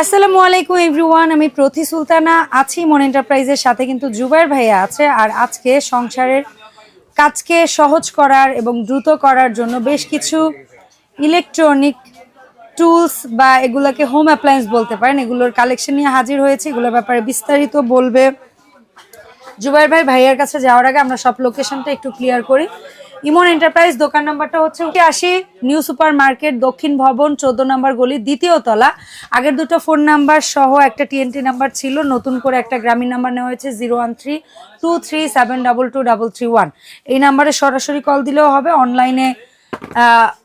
আসসালামু আলাইকুম এভরিওয়ান আমি প্রতি সুলতানা। আছি মন এন্টারপ্রাইজের সাথে কিন্তু জুবাইর ভাইয়া আছে। আর আজকে সংসারের কাজকে সহজ করার এবং দ্রুত করার জন্য বেশ কিছু ইলেকট্রনিক টুলস বা এগুলোকে হোম অ্যাপ্লায়েন্স বলতে পারেন। এগুলোর কালেকশন নিয়ে হাজির হয়েছে। এগুলোর ব্যাপারে বিস্তারিত বলবে জুবাইর ভাই। ভাইয়ার কাছে যাওয়ার আগে আমরা সব লোকেশনটা একটু ক্লিয়ার করি। ইমন এন্টারপ্রাইজ দোকান নাম্বারটা হচ্ছে আশি নিউ সুপার মার্কেট দক্ষিণ ভবন, চোদ্দ নম্বর গলি, দ্বিতীয় তলা। আগের দুটো ফোন নাম্বার সহ একটা টিএনটি নাম্বার ছিল, নতুন করে একটা গ্রামীণ নাম্বার নেওয়া হয়েছে zero one three two three seven double two double three one এই নাম্বারে সরাসরি কল দিলেও হবে অনলাইনে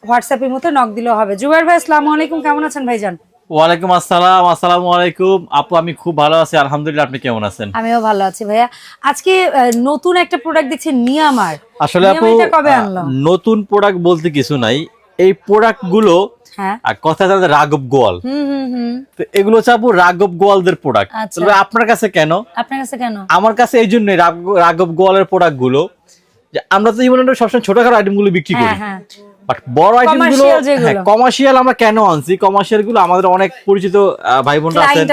হোয়াটসঅ্যাপের মধ্যে নক দিলেও হবে। জুবাইর ভাই, আসসালামু আলাইকুম, কেমন আছেন ভাইজান? ওয়ালাইকুম আসসালাম আসসালামু আলাইকুম। আপু আমি খুব ভালো আছি। আলহামদুলিল্লাহ আপনি কেমন আছেন? আমিও ভালো আছি ভাইয়া। আজকে নতুন একটা প্রোডাক্ট দেখছি নিয়ামার। আসলে আপু নতুন প্রোডাক্ট বলতে কিছু নাই। এই প্রোডাক্টগুলো হ্যাঁ। আহ, কথা রাঘব গোয়াল। তো এগুলো হচ্ছে আপু রাঘব গোয়ালদের প্রোডাক্ট আচ্ছা। তবে আপনার কাছে কেন? আপনার কাছে কেন? আমার কাছে এই জন্যই রাঘব- গোয়ালের প্রোডাক্টগুলো যে আমরা তো জীবনে সবসময় ছোটখাটো আইটেমগুলো বিক্রি করি। হ্যাঁ হ্যাঁ। বাট বড় আইটেমগুলো Commercial যেগুলো। হ্যাঁ কমার্শিয়াল আমরা কেন আনছি? কমার্শিয়ালগুলো আমাদের অনেক পরিচিত ভাই বোনরা আছেন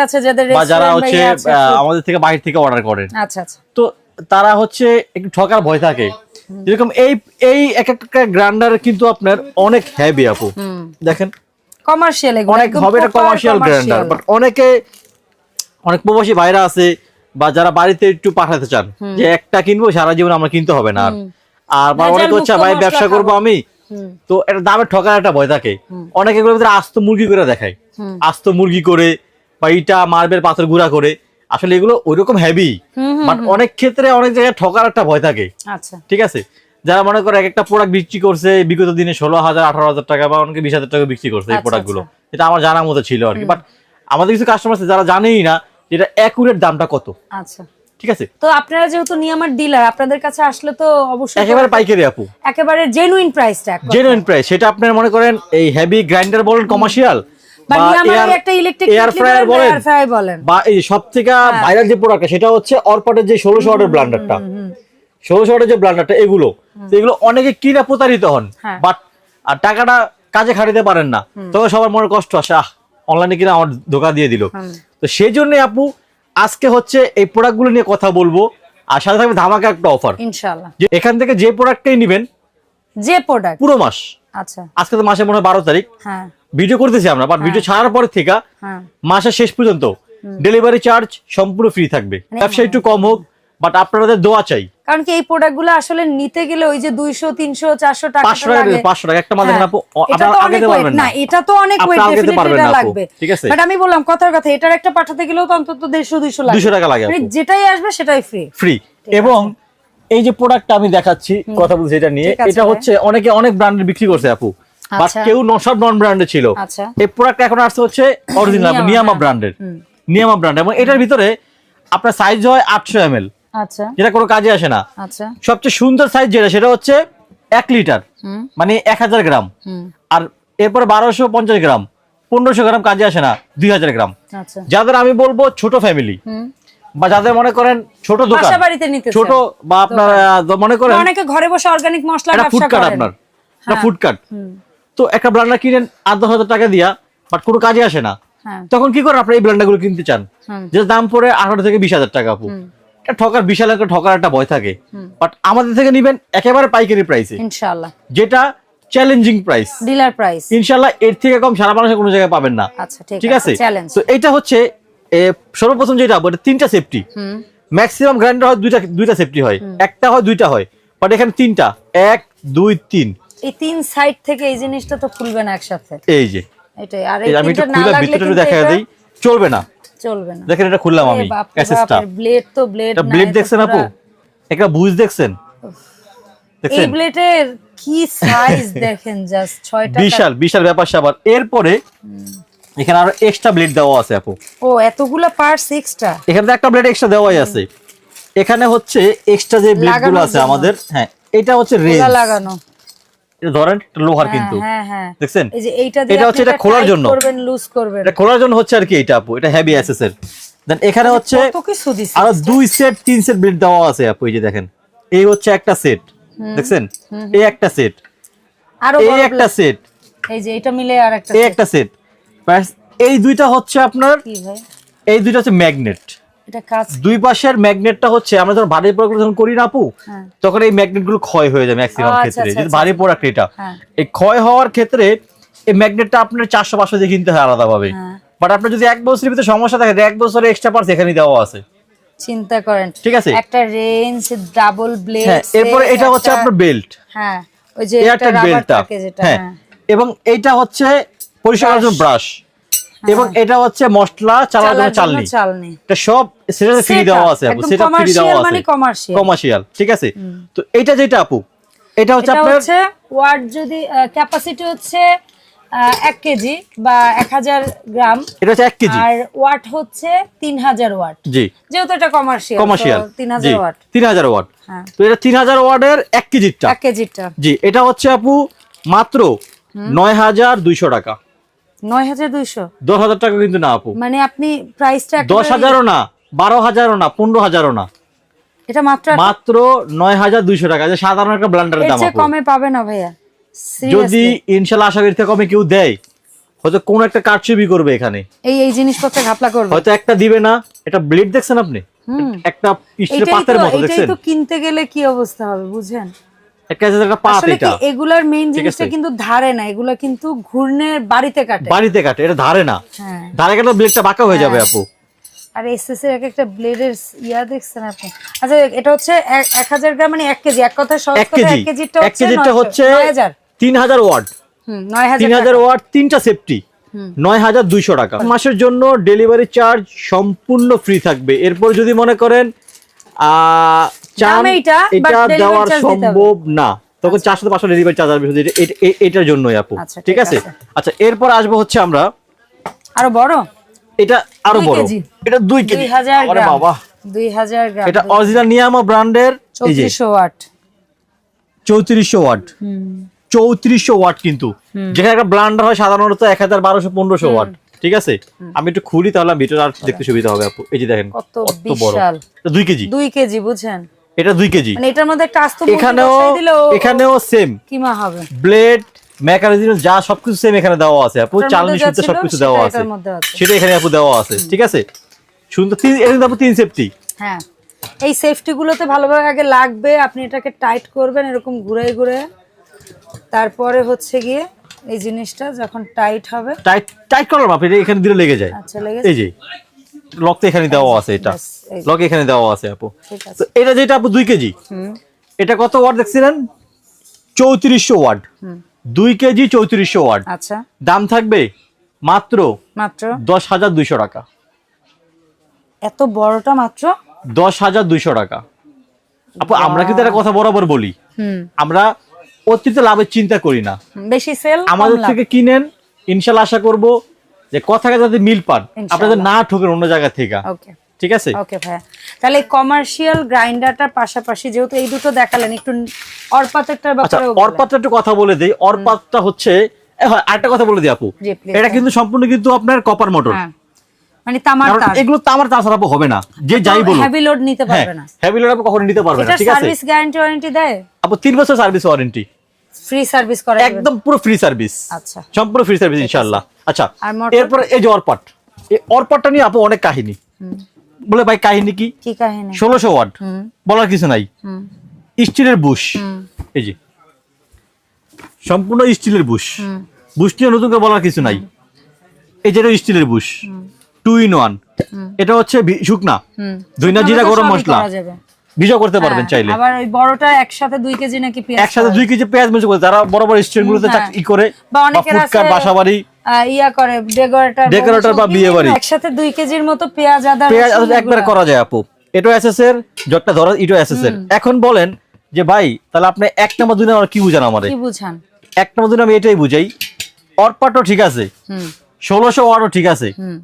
বা যারা হচ্ছে ইয়ে। আমাদের থেকে বাইরে থেকে অর্ডার করেন। আচ্ছা আচ্ছা। তো তারা হচ্ছে একটু ঠকার ভয় থাকে। যেরকম এই এই এক একটা গ্রাইন্ডার কিন্তু আপনার অনেক হেভি আপু। দেখেন কমার্শিয়াল অনেক হবে এটা কমার্শিয়াল গ্রাইন্ডার বাট অনেকে অনেক প্রবাসী বাইরে আছে বা যারা বাড়িতে একটু পাঠাতে চান যে একটা কিনবো সারা জীবন আমরা কিনতে হবে না আর। আর বা অনেকে হচ্ছে ভাই ব্যবসা করব আমি? তো এটা দামের ঠকার একটা ভয় থাকে। অনেকে এগুলোর ভিতরে আস্ত মুরগি করে দেখায়। আস্ত মুরগি করে বা ইটা মার্বেল পাথর গুঁড়া করে। আসলে এগুলো ওইরকম হেভি হুম, বাট অনেক ক্ষেত্রে অনেক জায়গায় ঠকার একটা ভয় থাকে। আচ্ছা। ঠিক আছে? যারা মনে করে এক একটা প্রোডাক্ট বিক্রি করছে বিগত দিনে ষোলো হাজার আঠারো হাজার টাকা বা অনেকে বিশ হাজার টাকা বিক্রি করছে এই আচ্ছা, প্রোডাক্টগুলো। এটা আমার জানার মতো ছিল আর কি। বাট আমাদের কিছু কাস্টমার আছে যারা জানেই না যেটা অ্যাকুরেট দামটা কত। আচ্ছা। ঠিক আছে? তো আপনারা যেহেতু নিয়ামার ডিলার আপনাদের কাছে আসলে তো অবশ্যই একেবারে পাইকারি আপু। একেবারে জেনুইন প্রাইসটা জেনুইন প্রাইস সেটা আপনার মনে করেন এই হেভি গ্রাইন্ডার বলেন কমার্শিয়াল বা একটা ইলেকট্রিক এয়ার ফ্রায়ার বলেন এয়ার ফ্রায়ার বলেন। বা এই সব হ্যাঁ। ভাইরাল যে প্রোডাক্ট সেটা হচ্ছে অরপাটের যে ষোলোশো ওয়াটের ব্লান্ডারটা হুম, ষোলোশো ওয়াটের যে ব্লান্ডারটা এগুলো। এগুলো অনেকে কিনা প্রতারিত হন হ্যাঁ। বাট আর টাকাটা কাজে খাটিতে পারেন না। তখন সবার মনে কষ্ট আসে আহ অনলাইনে কিনা আমার ধোকা দিয়ে দিল। তো সেই জন্য আপু আজকে হচ্ছে এই প্রোডাক্টগুলো নিয়ে কথা বলব। আর সাথে থাকবে ধামাকা একটা অফার ইনশাআল্লাহ। যে এখান থেকে যে প্রোডাক্টটাই নেবেন যে প্রোডাক্ট পুরো মাস। আচ্ছা। আজকে তো মাসে মনে হয় বারো তারিখ। হ্যাঁ। ভিডিও করতেছি আমরা বাট ভিডিও ছাড়ার পর থেকে হ্যাঁ। মাসের শেষ পর্যন্ত ডেলিভারি চার্জ সম্পূর্ণ ফ্রি থাকবে। মানে ব্যবসা একটু কম হোক বাট আপনাদের দোয়া চাই। কারণ কি এই প্রোডাক্টগুলো আসলে নিতে গেলে ওই যে দুইশো তিনশো চারশো টাকা পাঁচশো টাকা পাঁচশো টাকা। একটা মাল দেখেন আপু হ্যাঁ, এটা আপনারা আগে দিতে পারবেন না। এটা তো অনেক ওয়েট আপু, লাগবে। ঠিক আছে? বাট আমি বললাম কথার কথা এটার একটা পাঠাতে গেলেও তো অন্তত দেড়শো দুইশো লাগবে দুশো টাকা লাগে মানে যেটাই আসবে সেটাই ফ্রি ফ্রি এবং এই যে প্রোডাক্টটা আমি দেখাচ্ছি কথা বলছি এটা নিয়ে এটা হচ্ছে অনেকে অনেক ব্র্যান্ডের বিক্রি করছে আপু। বাট আচ্ছা। কেউ ন- সব নন ব্র্যান্ডের ছিল। আচ্ছা। এই প্রোডাক্ট এখন আসছে হচ্ছে অরিজিনাল নিয়ামা, হ্যাঁ। ব্র্যান্ডের নিয়ামা ব্র্যান্ড এবং এটার ভিতরে আপনার সাইজ হয় আটশো এম আচ্ছা। যেটা কোনো কাজে আসে না। আচ্ছা। সবচেয়ে সুন্দর সাইজ যেটা সেটা হচ্ছে এক লিটার মানে এক হাজার গ্রাম। আর এরপরে বারোশো পঞ্চাশ গ্রাম পনেরোশো গ্রাম কাজে আসে না দুই হাজার গ্রাম। আচ্ছা। যাদের আমি বলব ছোট ফ্যামিলি বা যাদের মনে করেন ছোট দোকান। বাড়িতে ছোট বা আপনার মনে করেন অনেকে ঘরে বসে অর্গানিক মশলা একটা ফুড ব্যবসা কার্ট করেন। আপনার। একটা হ্যাঁ। তো একটা ব্লান্ডার কিনেন আট দশ হাজার টাকা দিয়া বাট কোনো কাজে আসে না। হ্যাঁ। তখন কি করেন আপনি এই ব্লান্ডারগুলো কিনতে চান? যেটা দাম পড়ে আঠারো থেকে বিশ হাজার টাকা আপু। ঠকার বিশাল একটা ঠকার একটা ভয় থাকে। বাট আমাদের থেকে নিবেন একেবারে পাইকারি প্রাইসে ইনশাআল্লাহ। যেটা চ্যালেঞ্জিং প্রাইস ডিলার প্রাইস ইনশাল্লাহ এর থেকে কম সারা বাংলাদেশে কোনো জায়গায় পাবেন না। আচ্ছা ঠিক আছে তো এটা হচ্ছে সর্বপ্রথম যেটা বলে তিনটা সেফটি হুম। ম্যাক্সিমাম গ্রাইন্ডার হয় দুইটা দুইটা সেফটি হয়। একটা হয় দুইটা হয়। বাট এখানে তিনটা। এক দুই তিন। এই তিন সাইড থেকে এই জিনিসটা তো খুলবে না একসাথে। এই যে। এটাই। আর এই আমি না খুলে লাগলে ভিতরে দেখা এটা দিই। চলবে না। চলবে না। দেখেন এটা খুললাম আমি অ্যাসেসটা ব্লেড তো ব্লেড এটা ব্লেড দেখছেন আপু? একটা বুঝ দেখছেন? এই ব্লেডের কি সাইজ দেখেন জাস্ট ছয়টা বিশাল বিশাল ব্যাপার এরপরে এখানে আরও এক্সট্রা ব্লেড দেওয়া আছে আপু। ও এতগুলা পার্টস এক্সট্রা এখানে তো একটা ব্লেড এক্সট্রা দেওয়াই আছে। এখানে হচ্ছে এক্সট্রা যে ব্লেডগুলো আছে আমাদের হ্যাঁ এটা হচ্ছে রেঞ্জ। লাগানো। এটা ধরেন এটা লোহার হ্যাঁ, কিন্তু। হ্যাঁ হ্যাঁ। দেখছেন? এটা হচ্ছে এটা খোলার জন্য। লুজ করবেন। এটা খোলার জন্য হচ্ছে আর কি এটা আপু এটা হেভি অ্যাসেসের দেন এখানে হচ্ছে কিছু দিছে আরও দুই সেট তিন সেট ব্লেড দেওয়া আছে আপু এই যে দেখেন। এই হচ্ছে একটা সেট দেখছেন? এই একটা সেট আরও এই একটা সেট এই যে এটা মিলে আর একটা এই একটা সেট এই দুইটা হচ্ছে আপনার এই দুইটা হচ্ছে ম্যাগনেট এটা কাজ দুই পাশের ম্যাগনেটটা হচ্ছে আমরা যখন ভারী প্রোডাক্ট যখন করি না আপু হ্যাঁ। তখন এই ম্যাগনেটগুলো ক্ষয় হয়ে যায় ম্যাক্সিমাম আচ্ছা, ক্ষেত্রে আচ্ছা, যদি আচ্ছা। ভারী প্রোডাক্ট এটা। হ্যাঁ। এই ক্ষয় হওয়ার ক্ষেত্রে এই ম্যাগনেটটা আপনার চারশো পাঁচশো দিয়ে কিনতে হয় আলাদা ভাবে হ্যাঁ। বাট আপনার যদি এক বছরের ভিতরে সমস্যা থাকে এক বছরের এক্সট্রা পার্টস এখানে দেওয়া আছে। চিন্তা করেন। ঠিক আছে? একটা রেঞ্জ ডাবল ব্লেড এরপরে এটা হচ্ছে আপনার বেল্ট হ্যাঁ ওই যে এয়ারটেল রাবার থাকে যেটা হ্যাঁ। এবং এইটা হচ্ছে পরিষ্কার করার জন্য ব্রাশ এবং এটা হচ্ছে মশলা চালার জন্য চালনি। চালনি। এটা সব সেটা ফ্রি দেওয়া আছে আপু সেটা ফ্রি দেওয়া আছে। মানে commercial। কমার্শিয়াল ঠিক আছে? তো এটা যেটা আপু এটা হচ্ছে আপনার ওয়াট যদি ক্যাপাসিটি হচ্ছে এক কেজি বা এক হাজার গ্রাম। এটা হচ্ছে এক কেজি। আর ওয়াট হচ্ছে তিন হাজার ওয়াট জি। যেহেতু এটা কমার্শিয়াল কমার্শিয়াল তিন হাজার ওয়াট তিন হাজার ওয়াট হ্যাঁ। তো এটা তিন হাজার ওয়াটের এক কেজিরটা। এক কেজিটা জি এটা হচ্ছে আপু মাত্র নয় হাজার দুইশো টাকা। নয় হাজার দুইশো। দশ হাজার টাকা কিন্তু না আপু। মানে আপনি প্রাইসটা দশ হাজারও না বারো হাজারও না পনেরো হাজারও না। এটা মাত্র মাত্র নয় হাজার দুইশো টাকা যে সাধারণ একটা ব্লান্ডারের দাম কমে পাবে না ভাইয়া। যদি। ইনশাল্লাহ আশা করি থেকে কমে কেউ দেয় হয়তো কোন একটা কারচুপি করবে এখানে। এই এই জিনিসপত্র ঘাপলা করবে। হয়তো একটা দিবে না এটা ব্লেড দেখছেন আপনি? একটা পাতের মতো দেখছেন? তো কিনতে গেলে কি অবস্থা হবে বুঝেন একটা আছে একটা পাত আসলে এটা। এগুলার মেইন জিনিসটা কিন্তু ধারে না এগুলা কিন্তু ঘূর্ণের বাড়িতে কাটে। বাড়িতে কাটে এটা ধারে না। হ্যাঁ। ধারে কাটলে ব্লেডটা বাঁকা হয়ে যাবে আপু। আর এসএস এর এক একটা ব্লেডের ইয়া দেখছেন আপনি? আচ্ছা এটা হচ্ছে এক- এক হাজার গ্রাম মানে কেজি। এক কথা সহজ কথা কেজি। এক কেজিটা কেজিটা হচ্ছে ওয়াট। হুম। ওয়াট তিনটা সেফটি হুম। নয় হাজার দুইশো টাকা। মাসের জন্য ডেলিভারি চার্জ সম্পূর্ণ ফ্রি থাকবে। এরপর যদি মনে করেন আহ, চান এটা হবে। সম্ভব না। তখন চারশো পাঁচশো ডেলিভারি চার্জ আসবে এটার জন্যই আপু। আচ্ছা, ঠিক আছে? আছে। আচ্ছা এরপর আসব হচ্ছে আমরা আরও বড়? এটা আরও বড়। এটা দুই কেজি। আরে বাবা। দুই হাজার গ্রাম। এটা অরিজিনাল নিয়ামা ব্র্যান্ডের চৌত্রিশশো ওয়াট। চৌত্রিশশো ওয়াট। চৌত্রিশশো ওয়াট কিন্তু। যেখানে একটা ব্লান্ডার হয় সাধারণত এক হাজার বারোশো পনেরোশো ওয়াট। ঠিক আছে? আমি একটু খুলি তাহলে ভিতরে আর দেখতে সুবিধা হবে আপু। এই যে দেখেন কত বড়। দুই কেজি। দুই কেজি বুঝছেন? এটা দুই কেজি। মানে এটার মধ্যে একটা আস্ত এখানেও এখানেও সেম কিমা হবে? ব্লেড মেকানিজম যা সবকিছু সেম এখানে দেওয়া আছে। আপু চালনি সবকিছু দেওয়া আছে। সেটা এখানে আপু দেওয়া আছে ঠিক আছে? সুন্দর তিন এখানে আপু তিন সেফটি হ্যাঁ। এই সেফটি গুলোতে ভালোভাবে আগে লাগবে আপনি এটাকে টাইট করবেন এরকম ঘুরে ঘুরে তারপরে হচ্ছে গিয়ে এই জিনিসটা যখন টাইট হবে টাইট টাইট করলাম আপনি এটা এখানে দিলে লেগে যায়। আচ্ছা লেগে এই যে। লক তো এখানে দেওয়া আছে এটা। লক এখানে দেওয়া আছে আপু। তো এটা যেটা আপু দুই কেজি এটা কত ওয়াট দেখছিলেন? চৌত্রিশশো ওয়াট। দুই কেজি চৌত্রিশশো ওয়াট। আচ্ছা। দাম থাকবে মাত্র মাত্র? দশ হাজার দুইশো টাকা। এত বড়টা মাত্র? দশ হাজার দুইশো টাকা। আপু আমরা কিন্তু একটা কথা বরাবর বলি। আমরা অতিরিক্ত লাভের চিন্তা করি না। বেশি সেল আমাদের থেকে কিনেন ইনশাল্লাহ আশা করব যে কথাকে যাতে মিল পান আপনাদের না ঠকেন অন্য জায়গা থেকে। ঠিক আছে? ওকে ভাইয়া। তাহলে কমার্শিয়াল গ্রাইন্ডারটার পাশাপাশি যেহেতু এই দুটো দেখালেন একটু অরপাতেরটার আচ্ছা ব্যাপারে অরপাতটা একটু কথা বলে দেই। অরপাতটা হচ্ছে আরেকটা কথা বলে দিই আপু। এটা কিন্তু সম্পূর্ণ কিন্তু আপনার কপার মোটর হ্যাঁ। মানে তামার তার। এগুলো তো আমার তার ছাড়া হবে না। যে যাই বলুন হেভি লোড নিতে হ্যাঁ পারবে না। হেভি লোড আপনি কখনো নিতে পারবেন না। ঠিক আছে? সার্ভিস গ্যারান্টি ওয়ারেন্টি দেয়? আপু তিন বছর সার্ভিস ওয়ারেন্টি ফ্রি সার্ভিস করা একদম পুরো ফ্রি সার্ভিস আচ্ছা। সম্পূর্ণ ফ্রি সার্ভিস ইনশাআল্লাহ। আচ্ছা এরপর এই যে অরপাট। এই অরপাটটা নিয়ে আপু অনেক কাহিনী। বলে ভাই কাহিনী কি? কি কাহিনী? ষোলোশো ওয়াট বলার কিছু নাই। স্টিলের বুশ। এই যে। সম্পূর্ণ স্টিলের বুশ। বুশ নিয়ে নতুন করে বলার কিছু নাই। এই যেটা স্টিলের বুশ। টু ইন ওয়ান এটা হচ্ছে শুকনা। ধইনা জিরা গরম মশলা। ভিজা করতে পারবেন হ্যাঁ, চাইলে। আবার ওই বড়টা একসাথে দুই কেজি নাকি পেঁয়াজ একসাথে করা দুই কেজি পেঁয়াজ মেজে করে যারা বড় বড় স্টেশন গুলোতে হ্যাঁ। ই করে বা অনেকের আছে- বাসা বাড়ি আহ, ইয়া করে ডেকোরেটর Decorator বা বিয়ে বাড়ি। একসাথে দুই কেজির মতো পেঁয়াজ আদা পেঁয়াজ একবার করা যায় আপু। এটাও এসএস এর জটটা ধরা এটাও এসএস এর। এখন বলেন যে ভাই তাহলে আপনি এক নম্বর দুই নম্বর কি বুঝান আমারে? কি বুঝান? এক নম্বর দুই আমি এটাই বুঝাই। অরপাটও ঠিক আছে। হুম। ষোলোশো ওয়াটও ঠিক আছে। হুম।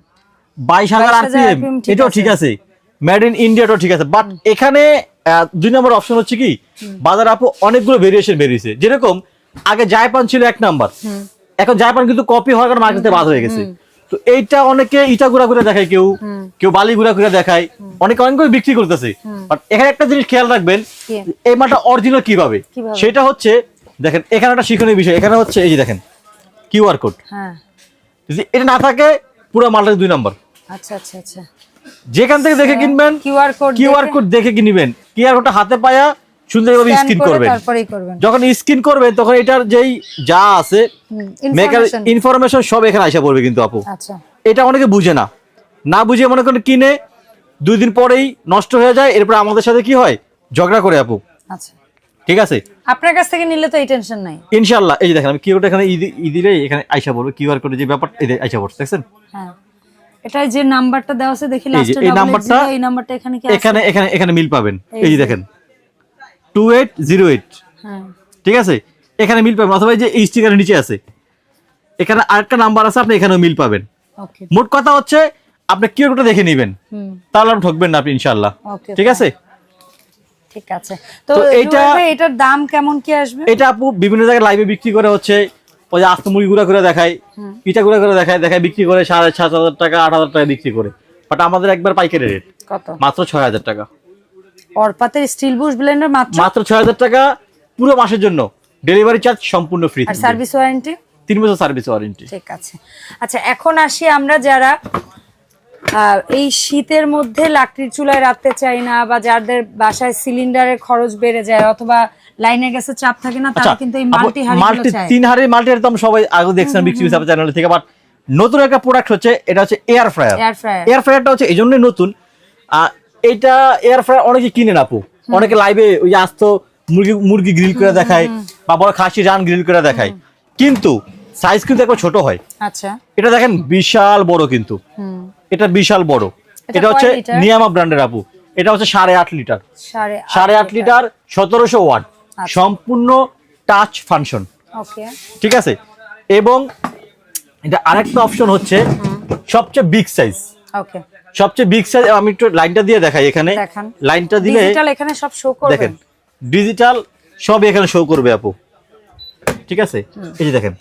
বাইশ হাজার 22,000 আরপিএম এটাও। ঠিক আছে। মেড ইন ইন্ডিয়াটাও ঠিক আছে বাট এখানে দুই নম্বর অপশন হচ্ছে কি? বাজার আপু অনেকগুলো ভেরিয়েশন বেরিয়েছে। যেরকম আগে জায়পান ছিল এক নাম্বার এখন জায়পান কিন্তু কপি হওয়ার কারণে মার্কেটে বাদ হয়ে গেছে। তো এইটা অনেকে ইটা গুড়া করে দেখায় কেউ কেউ বালি গুড়া করে দেখায়। অনেকে অনেক করে বিক্রি করতেছে। বাট এখানে একটা জিনিস খেয়াল রাখবেন এই মালটা অরিজিনাল কীভাবে? সেটা হচ্ছে দেখেন এখানে একটা শিখনীয় বিষয়। এখানে হচ্ছে এই যে দেখেন কিউআর কোড হ্যাঁ। যদি এটা না থাকে পুরো মালটা দুই নাম্বার আচ্ছা আচ্ছা আচ্ছা। যেখান থেকে দেখে কিনবেন কিউআর কোড কিউআর কোড দেখে কিনবেন। কিউআর কোডটা হাতে পায়া সুন্দরভাবে স্ক্রিন করবেন। করবেন। যখন স্ক্রিন করবেন তখন এটার যেই যা আছে মেকার ইনফরমেশন সব এখানে আসা পড়বে কিন্তু আপু। আচ্ছা। এটা অনেকে বুঝে না। না বুঝে মনে করেন কিনে দুই দিন পরেই নষ্ট হয়ে যায় এরপর আমাদের সাথে কি হয়? ঝগড়া করে আপু। আচ্ছা। ঠিক আছে? আপনার কাছ থেকে নিলে তো এই টেনশন নাই। ইনশাল্লাহ এই যে দেখেন আমি কিউআরটা এখানে ই- ই দিলে এখানে আইসা পড়বে। কিউআর কোডে যে ব্যাপার এই যে আইসা পড়ছে দেখছেন? হ্যাঁ। এটা যে নাম্বারটা দেওয়া আছে দেখি লাস্টে এই নাম্বারটা এই নাম্বারটা এখানে কি আছে? এখানে এখানে এখানে মিল পাবেন। এই যে। দেখেন। টু এইট জিরো এইট হ্যাঁ। ঠিক আছে? এখানে মিল পাবেন অথবা যে এই স্টিকারের নিচে আছে। এখানে আরেকটা নাম্বার আছে আপনি এখানেও মিল পাবেন। ওকে মোট কথা হচ্ছে আপনি কিউআর কোডটা দেখে নেবেন। হুম। তাহলে আপনি ঠকবেন না আপনি ইনশাল্লাহ ওকে ঠিক আছে? ঠিক আছে। তো এইটা- এটার দাম কেমন কি আসবে? এটা আপু বিভিন্ন জায়গায় লাইভে বিক্রি করে হচ্ছে ওই যে আস্ত মুড়ি গুঁড়া করে দেখায় পিঠা গুঁড়া করে দেখায় দেখায় বিক্রি করে সাড়ে সাত হাজার টাকা আট হাজার টাকা বিক্রি করে। বাট আমাদের একবার পাইকারি রেট কত? মাত্র ছয় হাজার টাকা। অরপাতের স্টিল বুশ ব্লেন্ডার মাত্র? মাত্র ছয় হাজার টাকা পুরো মাসের জন্য। ডেলিভারি চার্জ সম্পূর্ণ ফ্রি আর সার্ভিস ওয়ারেন্টি তিন বছর সার্ভিস ওয়ারেন্টি ঠিক আছে। আচ্ছা এখন আসি আমরা যারা এই শীতের মধ্যে লাকড়ির চুলায় রাখতে চাই না বা যাদের বাসায় সিলিন্ডারের খরচ বেড়ে যায় অথবা লাইনে গ্যাসের চাপ থাকে না তারা কিন্তু এই মাল্টি হাড়িগুলো মাল্টি তিন হাড়ি মাল্টি হাড়ি তো সবাই আগে দেখছেন বিক্রি হিসাবে চ্যানেল থেকে বাট নতুন একটা প্রোডাক্ট হচ্ছে এটা হচ্ছে air fryer air fryer air ফ্রায়ারটা হচ্ছে এই জন্যই নতুন। এটা এয়ার ফ্রায়ার অনেকে কিনে না আপু। অনেকে লাইভে ওই আস্ত মুরগি মুরগি গ্রিল করে দেখায় বা বড় খাসি রান গ্রিল করে দেখায়। কিন্তু সাইজ কিন্তু একবার ছোট হয়। আচ্ছা। এটা দেখেন বিশাল বড় কিন্তু। এটা বিশাল বড়। এটা হচ্ছে নিয়ামা ব্র্যান্ডের আপু। এটা হচ্ছে সাড়ে আট লিটার সাড়ে আট লিটার সতেরোশো ওয়াট আচ্ছা। সম্পূর্ণ টাচ ফাংশন ঠিক আছে? এবং এটা আরেকটা অপশন হচ্ছে সবচেয়ে বিগ সাইজ ওকে সবচেয়ে বিগ সাইজ আমি একটু লাইনটা দিয়ে দেখাই এখানে। লাইনটা দিলে ডিজিটাল এখানে সব শো করবেন দেখেন ডিজিটাল সব এখানে শো করবে আপু। ঠিক আছে? এই যে দেখেন।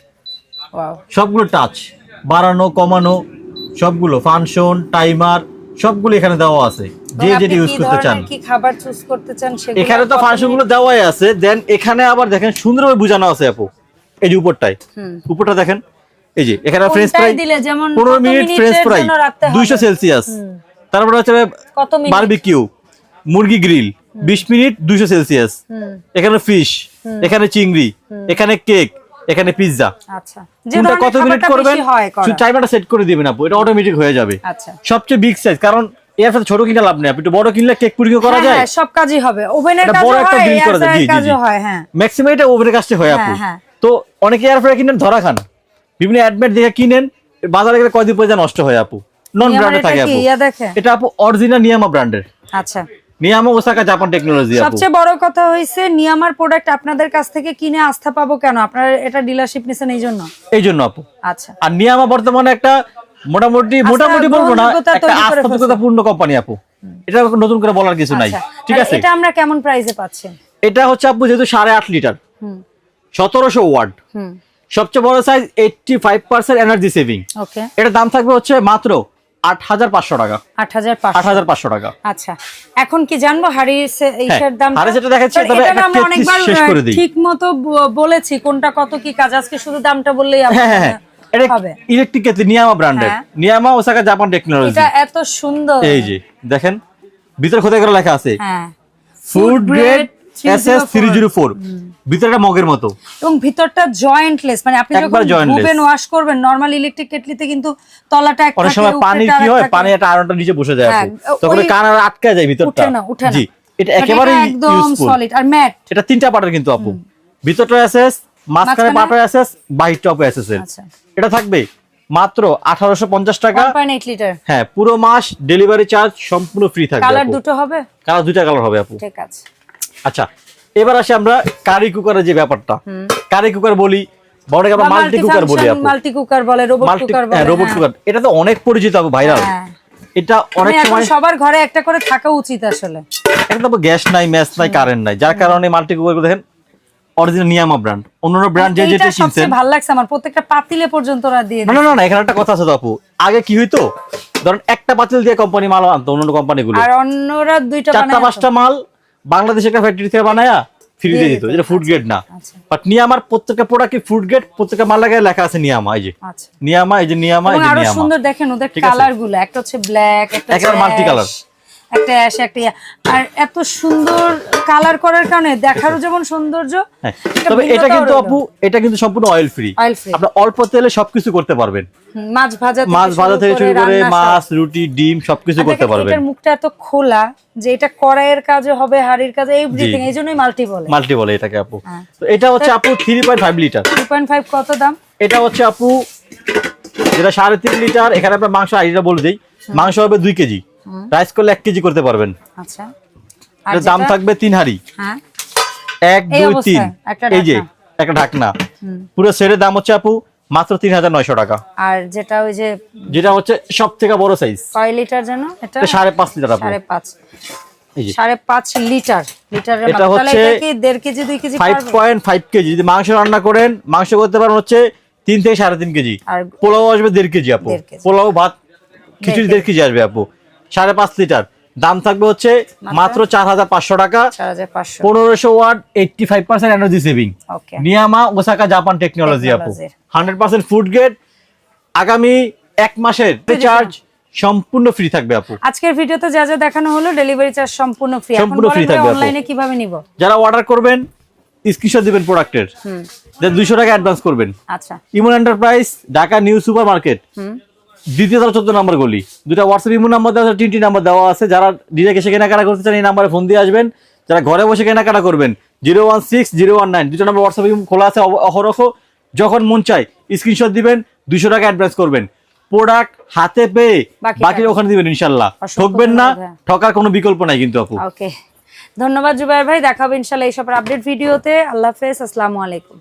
ওয়াও সবগুলো টাচ বাড়ানো কমানো সবগুলো ফাংশন টাইমার সবগুলো এখানে দেওয়া আছে। যে যেটা ইউজ করতে চান। কি খাবার চুজ করতে চান সেগুলো এখানে তো দেওয়াই আছে। দেন এখানে আবার দেখেন সুন্দরভাবে বোঝানো আছে আপু। এই যে উপরটায়। উপরটা দেখেন এই যে এখানে French fry minute French fry জন্য রাখতে হবে? দুইশো সেলসিয়াস তারপরে হচ্ছে বারবিকিউ মুরগি গ্রিল বিশ মিনিট দুইশো সেলসিয়াস এখানে ফিশ এখানে চিংড়ি এখানে কেক এখানে পিৎজা আচ্ছা। কত মিনিট করবেন? টাইমারটা সেট করে। দিবেন আপু এটা অটোমেটিক হয়ে যাবে। আচ্ছা। সবচেয়ে বিগ সাইজ কারণ এর সাথে ছোট কিনে লাভ নেই আপনি একটু বড় কিনলে কেক করা হ্যাঁ, যায়? হ্যাঁ, সব কাজই হবে। ওভেনের কাজও বড় একটা করা যায়, জি, জি। হয় ম্যাক্সিমাম এটা ওভেনের কাছে হয় আপু। হ্যাঁ, হ্যাঁ। তো অনেকে এয়ার ফ্রায়ার কিনেন ধরা খান। বিভিন্ন অ্যাডমেট দেখে কিনেন বাজারে গেলে কয়দিন পরে নষ্ট হয় আপু। নন ব্র্যান্ডে থাকে আপু। এটা আপু অরিজিনাল নিয়ামা ব্র্যান্ডের আচ্ছা। নিয়ামা ওসাকা জাপান টেকনোলজি সবচেয়ে বড় কথা নিয়ামার প্রোডাক্ট আপনাদের কাছ থেকে কিনে আস্থা পাবো কেন? আপনারা এটা ডিলারশিপ নিছেন এই জন্য? এই জন্য আপু। আচ্ছা। আর নিয়ামা বর্তমানে একটা মোটামুটি মোটামুটি বলব না একটা পূর্ণ কোম্পানি আপু। এটা নতুন করে বলার কিছু নাই। আচ্ছা ঠিক আছে? এটা আমরা কেমন প্রাইসে পাচ্ছি এটা হচ্ছে আপু যেহেতু সাড়ে আট লিটার। হুম। সতেরোশো ওয়াট। হুম। সবচেয়ে বড় size eighty five percent energy saving okay এটার দাম থাকবে হচ্ছে মাত্র আট হাজার পাঁচশো টাকা। আট হাজার পাঁচশো। টাকা। আচ্ছা এখন কি জানব সে- এইটার দাম হাড়ি যেটা দেখাচ্ছি, তবে আমরা অনেকবার। ঠিক মতো বলেছি কোনটা কত কি কাজ আজকে শুধু দামটা বললেই হ্যাঁ হ্যাঁ। হ্যাঁ। এটা ইলেকট্রিক কেতলি নিয়ামা ব্র্যান্ডের। নিয়ামা ওসাকা জাপান টেকনোলজি এটা এত সুন্দর। এই যে দেখেন ভিতরে খোদাই করে লেখা আছে। হ্যাঁ। Food grade S S three 304 zero four ভিতরে মগের মতো। এবং ভিতরটা জয়েন্টলেস মানে আপনি যখন। ওয়াশ করবেন নরমাল ইলেকট্রিক কেটলিতে কিন্তু তলাটা অনেক সময় পানি কি হয়? পানি আয়রনটা নিচে বসে যায় হ্যাঁ, তখন কান আর আটকা যায় ভিতরটা। উঠে না উঠে না। জি এটা একেবারে একদম সলিড আর ম্যাট এটা তিনটা পার্টের কিন্তু আপু। ভিতরটা এসএস মাঝখানে? পার্টের এসএস বাহিরটা আপু এসএস আচ্ছা। এটা থাকবে মাত্র আঠারোশো পঞ্চাশ টাকা। লিটার হ্যাঁ পুরো মাস ডেলিভারি চার্জ সম্পূর্ণ ফ্রি থাকবে কালার দুটো হবে? কালার দুইটা কালার হবে আপু। ঠিক আছে। আচ্ছা এবার আসি আমরা কারি কুকারের যে ব্যাপারটা। কারি কুকার বলি আমরা মাল্টি কুকার বলি আপু। মাল্টি কুকার বলে রোবট কুকার বলে রোবট হ্যাঁ। কুকার এটা তো অনেক পরিচিত আপু ভাইরাল হ্যাঁ। এটা অনেক সময় সবার ঘরে একটা করে থাকা উচিত আসলে। এটা তো গ্যাস নাই ম্যাচ নাই কারেন্ট নাই। যার কারণে মাল্টি কুকার দেখেন অরিজিনাল নিয়ামা ব্র্যান্ড অন্যান্য ব্র্যান্ড যে যেটা কিনছেন। ভালো লাগছে আমার প্রত্যেকটা পাতিলে পর্যন্ত ওরা দিয়ে না না না না এখানে একটা কথা আছে আপু। আগে কি হইতো? ধরেন একটা পাতিল দিয়ে কোম্পানি মাল আনতো অন্যান্য কোম্পানিগুলো আর অন্যরা দুইটা চারটা পাঁচটা মাল বাংলাদেশের একটা ফ্যাক্টরি থেকে বানায়া ফ্রি দিয়ে দিত। যেটা ফুড গ্রেড না। আচ্ছা। বাট নিয়ামার প্রত্যেকটা প্রোডাক্ট ফুড গ্রেড প্রত্যেকটা মাল লাগায় লেখা আছে নিয়ামা এই যে। আচ্ছা। নিয়ামা এই যে নিয়ামা এই যে নিয়ামা সুন্দর দেখেন ওদের কালারগুলো একটা হচ্ছে ব্ল্যাক একটা colour। ash, একটা অ্যাশ একটা। আর এত সুন্দর কালার করার কারণে দেখারও যেমন সৌন্দর্য হ্যাঁ তবে এটা কিন্তু আপু এটা কিন্তু সম্পূর্ণ অয়েল ফ্রি আপনি অল্প তেলে সবকিছু করতে পারবেন। মাছ ভাজা মাছ ভাজা থেকে শুরু করে মাছ রুটি ডিম সবকিছু করতে পারবেন। এটার মুখটা এত খোলা যে এটা কড়াইয়ের কাজে হবে হাড়ির কাজে এভরিথিং এই জন্যই মাল্টি বলে। মাল্টি বলে এটাকে আপু। হ্যাঁ। তো এটা হচ্ছে আপু three point five litre two point five কত দাম? এটা হচ্ছে আপু যেটা সাড়ে তিন লিটার এখানে আপনার মাংস আইডিটা বলে দিই। মাংস হবে দুই কেজি। রাইস করলে এক কেজি করতে পারবেন। আচ্ছা। আর দাম থাকবে তিন হাড়ি। হ্যাঁ। এক দুই তিন। এই যে একটা ঢাকনা। পুরো সেটের দাম হচ্ছে আপু মাত্র তিন হাজার নয়শো টাকা। আর যেটা ওই যে যেটা হচ্ছে সব থেকে বড় সাইজ কয় লিটার যেন এটা? সাড়ে পাঁচ লিটার আপু। সাড়ে পাঁচ। সাড়ে পাঁচ লিটার লিটারের এটা হচ্ছে দেড় কেজি দুই kg five point five kg. যদি মাংস রান্না করেন মাংস করতে পারেন হচ্ছে তিন থেকে সাড়ে তিন কেজি। আর পোলাও আসবে দেড় কেজি আপু। পোলাও ভাত খিচুড়ি দেড় কেজি আসবে আপু। সাড়ে পাঁচ লিটার। দাম থাকবে হচ্ছে মাত্র চার হাজার পাঁচশো টাকা। পনেরোশো watt eighty five percent energy saving Niyama Osaka Japan technology আপু। হান্ড্রেড পার্সেন্ট ফুড গ্রেড আগামী এক মাসের চার্জ সম্পূর্ণ ফ্রি থাকবে আপু। আজকের ভিডিওতে যা যা দেখানো হলো ডেলিভারি চার্জ সম্পূর্ণ ফ্রি এখন সম্পূর্ণ ফ্রি থাকবে অনলাইনে কীভাবে নিব? যারা অর্ডার করবেন স্ক্রিনশট দিবেন প্রোডাক্টের হুম। দেন দুইশো টাকা অ্যাডভান্স করবেন। আচ্ছা। Emon enterprise Dhaka new super market দ্বিতীয় তলা চোদ্দ নম্বর গলি। দুটা হোয়াটসঅ্যাপ ইমো নাম্বার দেওয়া আছে তিনটি নাম্বার দেওয়া আছে। যারা ডিরেক্ট এসে কেনাকাটা করতে চান এই নাম্বারে ফোন দিয়ে আসবেন। যারা ঘরে বসে কেনাকাটা করবেন zero one six zero one nine. দুটো নম্বর হোয়াটসঅ্যাপ ইমো খোলা আছে অহরহ। যখন মন চায় স্ক্রিনশট দিবেন দুশো টাকা অ্যাডভান্স করবেন। প্রোডাক্ট হাতে পেয়ে বাকি ওখানে দিবেন ইনশাল্লাহ। ঠকবেন না হ্যাঁ। ঠকার কোনো বিকল্প নাই কিন্তু আপু। ওকে ধন্যবাদ জুবাইর ভাই। দেখাবো ইনশাল্লাহ এইসব আপডেট ভিডিওতে। আল্লাহ হাফেজ আসসালামু আলাইকুম।